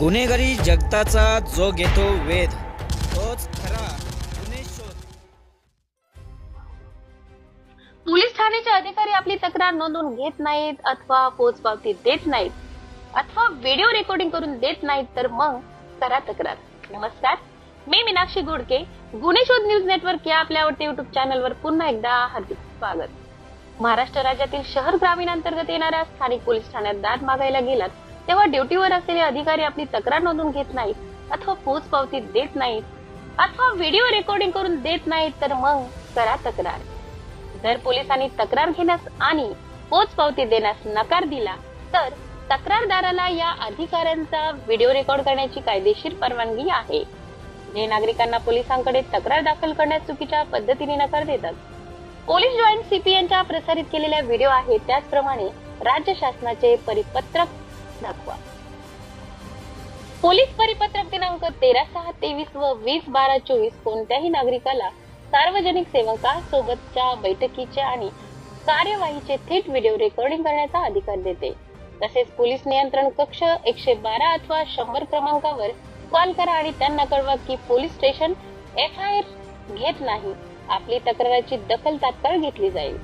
गुन्हेगारी जगताचा जो घेतो वेध तोच खरा गुन्हे शोध. पोलीस ठाण्याचे अधिकारी आपली तक्रार नोंदवून घेत नाहीत अथवा पोचपावती देत नाहीत अथवा व्हिडिओ रेकॉर्डिंग करून देत नाहीत तर मग करा तक्रार. नमस्कार मी मीनाक्षी गोडके गुन्हे शोध न्यूज नेटवर्क या आपल्या आवडते युट्यूब चॅनलवर पुन्हा एकदा हार्दिक स्वागत. महाराष्ट्र राज्यातील शहर ग्रामीण अंतर्गत येणाऱ्या स्थानिक पोलीस ठाण्यात दाद मागायला गेलात तेव्हा ड्युटीवर असलेले अधिकारी आपली तक्रार नोंदवून घेत नाहीत अथवा पोचपावती देत नाहीत अथवा व्हिडिओ रेकॉर्डिंग करून देत नाहीत तर मग करा तक्रार. जर पोलिसांनी तक्रार घेण्यास आणि पोचपावती देण्यास नकार दिला तर तक्रारदाराला या अधिकाऱ्यांचा व्हिडिओ रेकॉर्ड करण्याची कायदेशीर परवानगी आहे. जे नागरिकांना पोलिसांकडे तक्रार दाखल करण्यास चुकीच्या पद्धतीने नकार देतात. पोलीस जॉईंट सीपी यांच्या प्रसारित केलेल्या व्हिडिओ आहे त्याचप्रमाणे राज्य शासनाचे परिपत्रक दाखवा पोलीस परिपत्रक दिनांक तेरा सहा तेवीस व वीस बारा चोवीस कोणत्याही नागरिकाला सार्वजनिक सेवकासोबतच्या बैठकीचे आणि कार्यवाहीचे थेट व्हिडिओ रेकॉर्डिंग करण्याचा अधिकार देते. तसेच पोलीस नियंत्रण कक्ष एकशे बारा अथवा शंभर क्रमांकावर कॉल करा आणि त्यांना कळवा की police station F I R घेत नाही. आपली तक्राराची दखल तात्काळ घेतली जाईल.